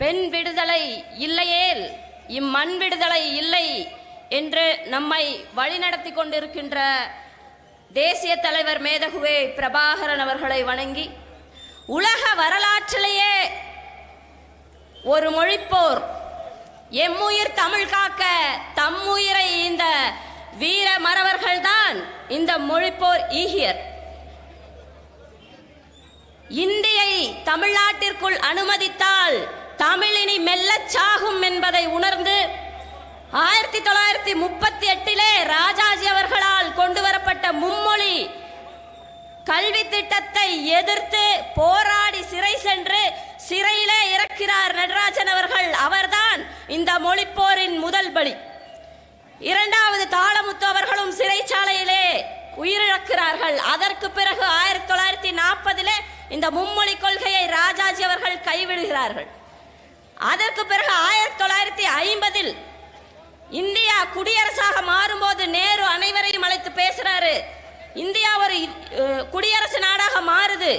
பெண் விடுதலை இல்லையேல் இம்மண் விடுதலை இல்லை என்று நம்மை வழிநடத்தி கொண்டிருக்கின்ற தேசிய தலைவர் மேதகுவே பிரபாகரன் அவர்களை வணங்கி உலக வரலாற்றிலேயே ஒரு மொழிப்போர் எம்முயிர் தமிழ் காக்க தம்முயிரை இந்த வீர மறவர்கள்தான் இந்த மொழிப்போர் ஈகியர். இந்தியை தமிழ்நாட்டிற்குள் அனுமதித்தால் தமிழினி மெல்ல சாகும் என்பதை உணர்ந்து ஆயிரத்தி தொள்ளாயிரத்தி முப்பத்தி எட்டிலே ராஜாஜி அவர்களால் கொண்டு வரப்பட்ட மும்மொழி கல்வி திட்டத்தை எதிர்த்து போராடி சிறை சென்று சிறையிலே இறக்கிறார் நடராஜன் அவர்கள். அவர்தான் இந்த மொழிப்போரின் முதல் பலி. இரண்டாவது தாளமுத்து அவர்களும் சிறைச்சாலையிலே உயிரிழக்கிறார்கள். அதற்கு பிறகு ஆயிரத்தி தொள்ளாயிரத்தி நாற்பதிலே இந்த மும்மொழி கொள்கையை ராஜாஜி அவர்கள் கைவிடுகிறார்கள். அதற்கு பிறகு ஆயிரத்தி தொள்ளாயிரத்தி ஐம்பதில் இந்தியா குடியரசாக மாறும்போது நேரு அனைவரையும் அழைத்து பேசுறாரு இந்தியா ஒரு குடியரசு நாடாக மாறுது.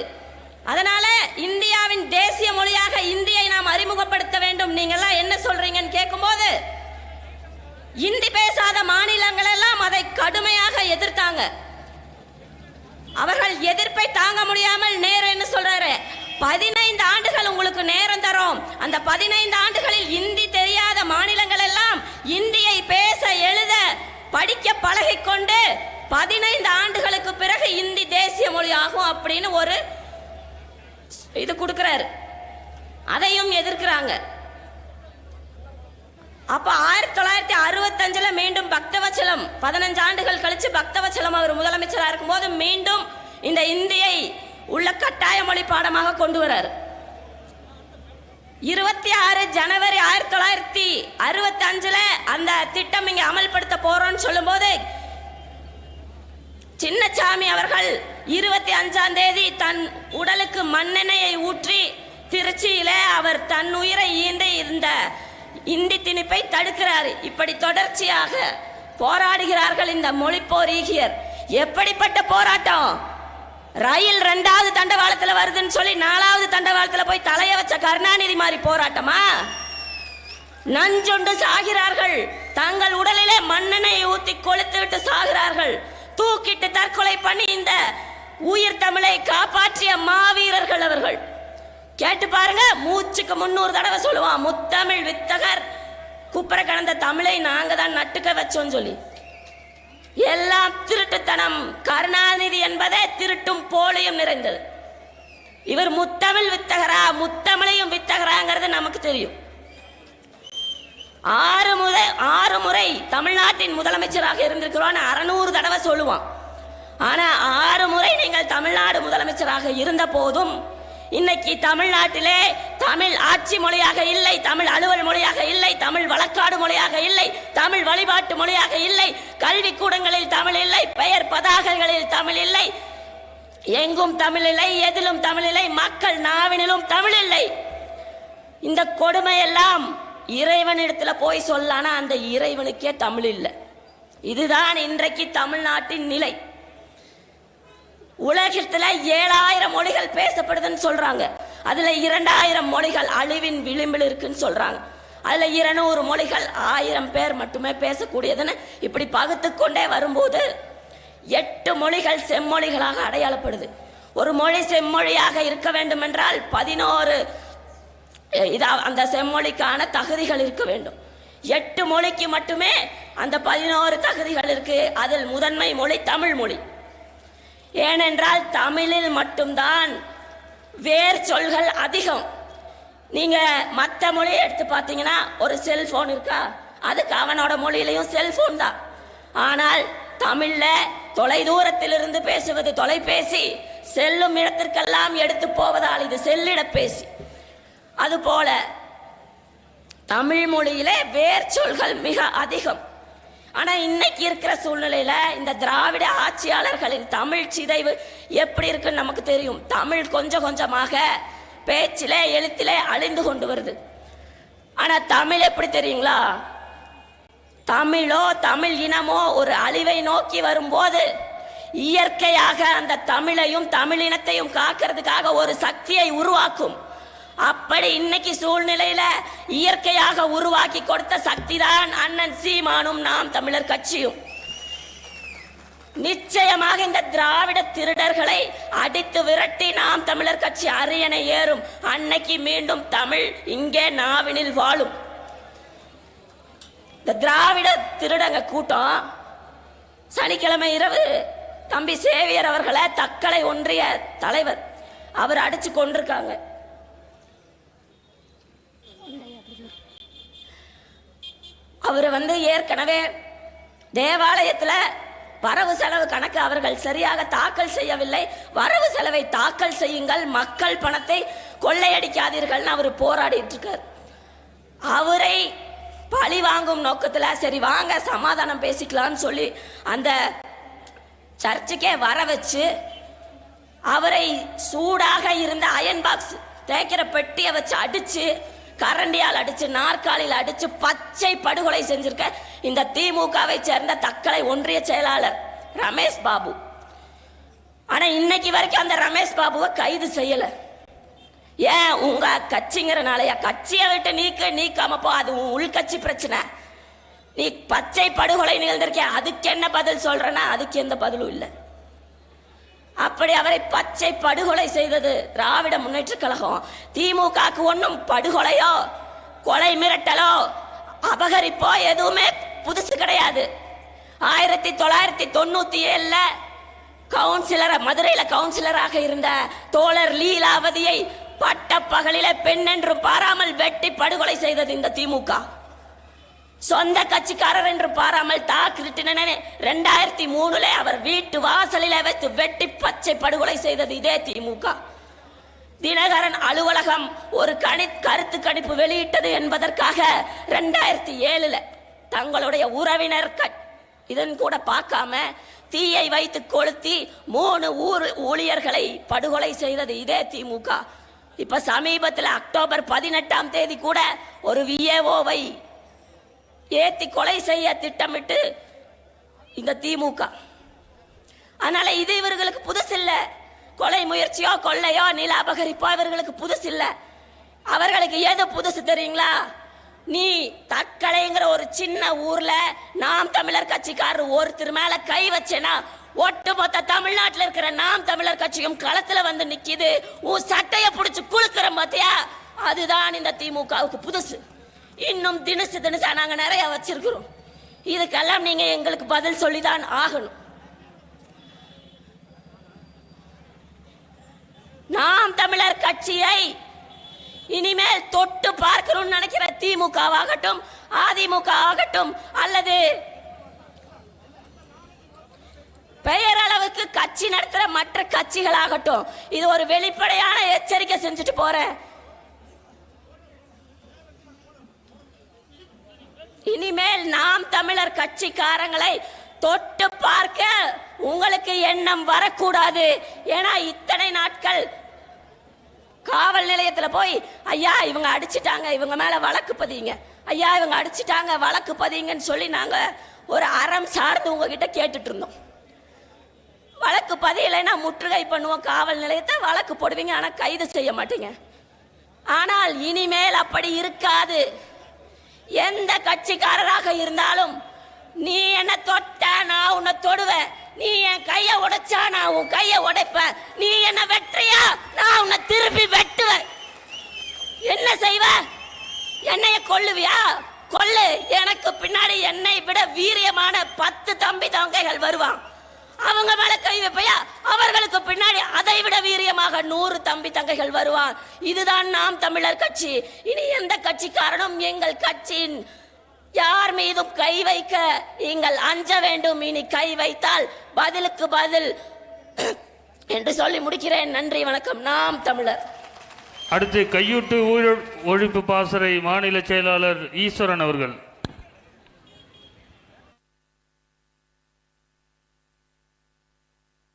அதனால இந்தியாவின் தேசிய மொழியாக இந்தியை நாம் அறிமுகப்படுத்த வேண்டும். நீங்கெல்லாம் என்ன சொல்றீங்கன்னு கேட்கும்போது இந்தி பேசாத மாநிலங்கள் எல்லாம் அதை கடுமையாக எதிர்த்தாங்க. அவர்கள் எதிர்ப்பை தாங்க முடியாமல் நேரு என்ன சொல்றாரு? பதினைந்து ஆண்டுகள் உங்களுக்கு நேரம் தரும். அந்த பதினைந்து ஆண்டுகளில் இந்தி தெரியாத மாநிலங்கள் எல்லாம் இந்தியை பேச எழுத படிக்க பழகிக்கொண்டு பதினைந்து ஆண்டுகளுக்கு பிறகு இந்தி தேசிய மொழி ஆகும் அப்படின்னு ஒரு இது கொடுக்கிறாரு. அதையும் எதிர்க்கிறாங்க. அப்ப ஆயிரத்தி தொள்ளாயிரத்தி அறுபத்தஞ்சுல மீண்டும் பக்தவச்சலம் பதினஞ்சு ஆண்டுகள் கழிச்சு பக்தவச்சலம் அவர் முதலமைச்சராக இருக்கும்போது மீண்டும் இந்த இந்தியை உள்ள கட்டாய மொழி பாடமாக கொண்டு வரார். இருபத்தி ஆறு ஜனவரி ஆயிரத்தி தொள்ளாயிரத்தி அறுபத்தி அஞ்சுல அந்த திட்டம் இங்க அமல்படுத்த போறோம்னு சொல்லும்போது சின்னசாமி அவர்கள் இருபத்தி அஞ்சாம் தேதி தன் உடலுக்கு மண்ணெண்ணெயை ஊற்றி திருச்சியில அவர் தன் உயிரை ஈந்து இருந்த இந்தி திணிப்பை தடுக்கிறார். இப்படி தொடர்ச்சியாக போராடுகிறார்கள் இந்த மொழிப்போர் ஈகியர். எப்படிப்பட்ட போராட்டம்? ரயில் ரெண்டாவது தண்டவாளத்துல வருதுன்னு சொல்லி நாலாவது தண்டவாளத்துல போய் தலைய வச்ச கருணாநிதி மாதிரி போராட்டமா? நஞ்சுண்டு சாகிறார்கள். தங்கள் உடலிலே மண்ணெண்ணெயை ஊத்தி கொளுத்து விட்டு சாகிறார்கள். தூக்கிட்டு தற்கொலை பண்ணி இந்த உயிர் தமிழை காப்பாற்றிய மாவீரர்கள் அவர்கள். கேட்டு பாருங்க மூச்சுக்கு முன்னூறு தடவை சொல்லுவான் முத்தமிழ் வித்தகர் குப்புற கடந்த தமிழை நாங்க தான் நட்டுக்க வச்சோம்னு சொல்லி. எல்லாம் திருட்டுத்தனம் கருணாநிதி என்பதே திருட்டும் போலியும் நிறைந்தது. இவர் முத்தமிழ் வித்தகரா முத்தமிழையும் வித்தகராங்கிறது நமக்கு தெரியும். ஆறு முறை ஆறு முறை தமிழ்நாட்டின் முதலமைச்சராக இருந்திருக்கிறோம்னு அறநூறு தடவை சொல்லுவான். ஆனால் ஆறு முறை நீங்கள் தமிழ்நாடு முதலமைச்சராக இருந்த போதும் இன்னைக்கு தமிழ்நாட்டிலே தமிழ் ஆட்சி மொழியாக இல்லை தமிழ் அலுவல் மொழியாக இல்லை தமிழ் வழக்காடு மொழியாக இல்லை தமிழ் வழிபாட்டு மொழியாக இல்லை கல்வி கூடங்களில் தமிழ் இல்லை பெயர் பதாகைகளில் தமிழ் இல்லை. எங்கும் தமிழ் இல்லை எதிலும் தமிழ் இல்லை மக்கள் நாவினிலும் தமிழ் இல்லை. இந்த கொடுமையெல்லாம் இறைவனிடத்துல போய் சொல்லானா அந்த இறைவனுக்கே தமிழ் இல்லை. இதுதான் இன்றைக்கு தமிழ்நாட்டின் நிலை. உலகத்துல ஏழாயிரம் மொழிகள் பேசப்படுதுன்னு சொல்றாங்க. அதுல இரண்டாயிரம் மொழிகள் அழிவின் விளிம்பில் இருக்குன்னு சொல்றாங்க. அதுல இருநூறு மொழிகள் ஆயிரம் பேர் மட்டுமே பேசக்கூடியதுன்னு இப்படி பகுத்து கொண்டே வரும்போது எட்டு மொழிகள் செம்மொழிகளாக அடையாளப்படுது. ஒரு மொழி செம்மொழியாக இருக்க வேண்டும் என்றால் பதினோரு இதா அந்த செம்மொழிக்கான தகுதிகள் இருக்க வேண்டும். எட்டு மொழிக்கு மட்டுமே அந்த பதினோரு தகுதிகள் இருக்கு. அதில் முதன்மை மொழி தமிழ் மொழி. ஏனென்றால் தமிழில் மட்டும்தான் வேர் சொல்கள் அதிகம். நீங்கள் மற்ற மொழியை எடுத்து பார்த்தீங்கன்னா ஒரு செல்ஃபோன் இருக்கா? அதுக்கு அவனோட மொழியிலையும் செல்ஃபோன் தான். ஆனால் தமிழில் தொலைதூரத்திலிருந்து பேசுவது தொலைபேசி செல்லும் இடத்திற்கெல்லாம் எடுத்து போவதால் இது செல்லிடப்பேசி. அதுபோல தமிழ் மொழியிலே வேர் சொல்கள் மிக அதிகம். ஆனா இன்னைக்கு இருக்கிற சூழ்நிலையில இந்த திராவிட ஆட்சியாளர்களின் தமிழ் சிதைவு எப்படி இருக்குன்னு நமக்கு தெரியும். தமிழ் கொஞ்சம் கொஞ்சமாக பேச்சிலே எழுத்திலே அழிந்து கொண்டு வருது. ஆனா தமிழ் எப்படி தெரியுங்களா? தமிழோ தமிழ் இனமோ ஒரு அழிவை நோக்கி வரும்போது இயற்கையாக அந்த தமிழையும் தமிழினத்தையும் காக்கிறதுக்காக ஒரு சக்தியை உருவாக்கும். அப்படி இன்னைக்கு சூழ்நிலையில இயற்கையாக உருவாக்கி கொடுத்த சக்திதான் அண்ணன் சீமானும் நாம் தமிழர் கட்சியும். நிச்சயமாக இந்த திராவிட திருடர்களை அடித்து விரட்டி நாம் தமிழர் கட்சி அரியணை ஏறும். அன்னைக்கு மீண்டும் தமிழ் இங்கே நாவினில் வாழும். இந்த திராவிட திருடங்க கூட்டம் சனிக்கிழமை இரவு தம்பி சேவியர் அவர்களை தக்கலை ஒன்றிய தலைவர் அவர் அடிச்சு கொண்டிருக்காங்க. அவர் வந்து ஏற்கனவே தேவாலயத்தில் வரவு செலவு கணக்கு அவர்கள் சரியாக தாக்கல் செய்யவில்லை. வரவு செலவை தாக்கல் செய்யுங்கள். மக்கள் பணத்தை கொள்ளையடிக்காதீர்கள்னு அவர் போராடிட்டு இருக்கார் அவரை பழி வாங்கும் நோக்கத்தில் சரி வாங்க சமாதானம் பேசிக்கலாம்னு சொல்லி அந்த சர்ச்சுக்கே வர வச்சு அவரை சூடாக இருந்த அயன் பாக்ஸ் தேய்க்கிற பெட்டியை வச்சு அடிச்சு கரண்டியால் அடிச்சு நாற்காலியில் அடிச்சு பச்சை படுகொலை செஞ்சிருக்க இந்த திமுகவை சேர்ந்த தக்கலை ஒன்றிய செயலாளர் ரமேஷ் பாபு. ஆனா இன்னைக்கு வரைக்கும் அந்த ரமேஷ் பாபுவை கைது செய்யல. ஏன்? உங்க கட்சிங்கிறனாலயா? கட்சியை விட்டு நீக்க நீக்காம போ அது உன் உள்கட்சி பிரச்சனை. நீ பச்சை படுகொலை நிகழ்ந்திருக்கே அதுக்கு என்ன பதில் சொல்றனா அதுக்கு எந்த பதிலும் இல்லை. அப்படி அவரை பச்சை படுகொலை செய்தது திராவிட முன்னேற்ற கழகம். திமுகக்கு ஒன்றும் படுகொலையோ கொலை மிரட்டலோ அபகரிப்போ எதுவுமே புதுசு கிடையாது. ஆயிரத்தி தொள்ளாயிரத்தி தொண்ணூத்தி ஏழுல கவுன்சிலர் மதுரையில கவுன்சிலராக இருந்த தோழர் லீலாவதியை பட்ட பகலில பெண் என்று பாராமல் வெட்டி படுகொலை செய்தது இந்த திமுக. சொந்த கட்சிக்காரர் என்று பாராமல் தாக்கிருட்டினே ரெண்டாயிரத்தி மூணுல அவர் வீட்டு வாசலில வைத்து வெட்டி பச்சை படுகொலை செய்தது இதே திமுக. தினகரன் அலுவலகம் ஒரு கணி கருத்து கணிப்பு வெளியிட்டது என்பதற்காக ரெண்டாயிரத்தி ஏழுல தங்களுடைய உறவினர் இதன் கூட பார்க்காம தீயை வைத்து கொளுத்தி மூணு ஊர் ஊழியர்களை படுகொலை செய்தது இதே திமுக. இப்ப சமீபத்தில் அக்டோபர் பதினெட்டாம் தேதி கூட ஒரு விஏஓவை ஏத்தி கொலை செய்ய திட்டமிட்டு இந்த திமுக. அதனால இது இவர்களுக்கு புதுசு இல்லை கொலை முயற்சியோ கொள்ளையோ நில அபகரிப்போ இவர்களுக்கு புதுசு இல்லை அவர்களுக்கு எது புதுசு தெரியுங்களா? நீ தக்கலைங்கிற ஒரு சின்ன ஊர்ல நாம் தமிழர் கட்சிக்காரர் ஒருத்தர் மேல கை வச்சேனா ஒட்டுமொத்த தமிழ்நாட்டில் இருக்கிற நாம் தமிழர் கட்சியும் களத்துல வந்து நிக்கிது. உன் சட்டைய புடிச்சு குளுக்கிற பாத்தியா அதுதான் இந்த திமுகவுக்கு புதுசு. இன்னும் தினசு தினசா நாங்க நிறைய வச்சிருக்கிறோம். இதுக்கெல்லாம் நீங்க எங்களுக்கு பதில் சொல்லிதான் ஆகணும். நாம் தமிழர் கட்சியை இனிமேல் தொட்டு பார்க்கணும்னு நினைக்கிற திமுக ஆகட்டும் அதிமுக ஆகட்டும் அல்லது பெயரளவுக்கு கட்சி நடத்துற மற்ற கட்சிகளாகட்டும் இது ஒரு வெளிப்படையான எச்சரிக்கை செஞ்சுட்டு போறேன். இனிமேல் நாம் தமிழர் கட்சிக்காரங்களை தொட்டு பார்க்க உங்களுக்கு எண்ணம் வரக்கூடாது. ஏன்னா இத்தனை நாட்கள் காவல் நிலையத்தில் போய் ஐயா இவங்க அடிச்சிட்டாங்க இவங்க மேலே வழக்கு பதியுங்க. ஐயா இவங்க அடிச்சிட்டாங்க வழக்கு பதியுங்கன்னு சொல்லி நாங்கள் ஒரு அறம் சார்ந்து உங்ககிட்ட கேட்டுட்டு இருந்தோம் வழக்கு பதியலைன்னா முற்றுகை பண்ணுவோம் காவல் நிலையத்தை வழக்கு போடுவீங்க ஆனால் கைது செய்ய மாட்டீங்க. ஆனால் இனிமேல் அப்படி இருக்காது. எந்த கட்சிக்காரராக இருந்தாலும் நீ என்ன தொட்ட நான் உன்னை தொடுவேன். நீ என் கைய உடைச்சா நான் உன் கைய உடைப்பேன். நீ என்ன வெட்டுறியா நான் உன்னை திருப்பி வெட்டுவேன். என்ன செய்வ? என்னைய கொல்லுவியா? கொல்லு. எனக்கு பின்னாடி என்னை விட வீரியமான பத்து தம்பி தங்கைகள் வருவான். அவங்க மேல கை வைப்பையா? அவர்களுக்கு பின்னாடி அதை விட வீரியமாக நூறு தம்பி தங்கைகள் வருவான். இதுதான் நாம் தமிழர் கட்சி. இனி எந்த கட்சிக்காரனும் எங்கள் கட்சியின் யார் மீதும் கை வைக்க நீங்கள் அஞ்ச வேண்டும். இனி கை வைத்தால் பதிலுக்கு பதில் என்று சொல்லி முடிக்கிறேன். நன்றி வணக்கம். நாம் தமிழர். அடுத்து கையூட்டு ஊழல் ஒழிப்பு பாசறை மாநில செயலாளர் ஈஸ்வரன் அவர்கள்.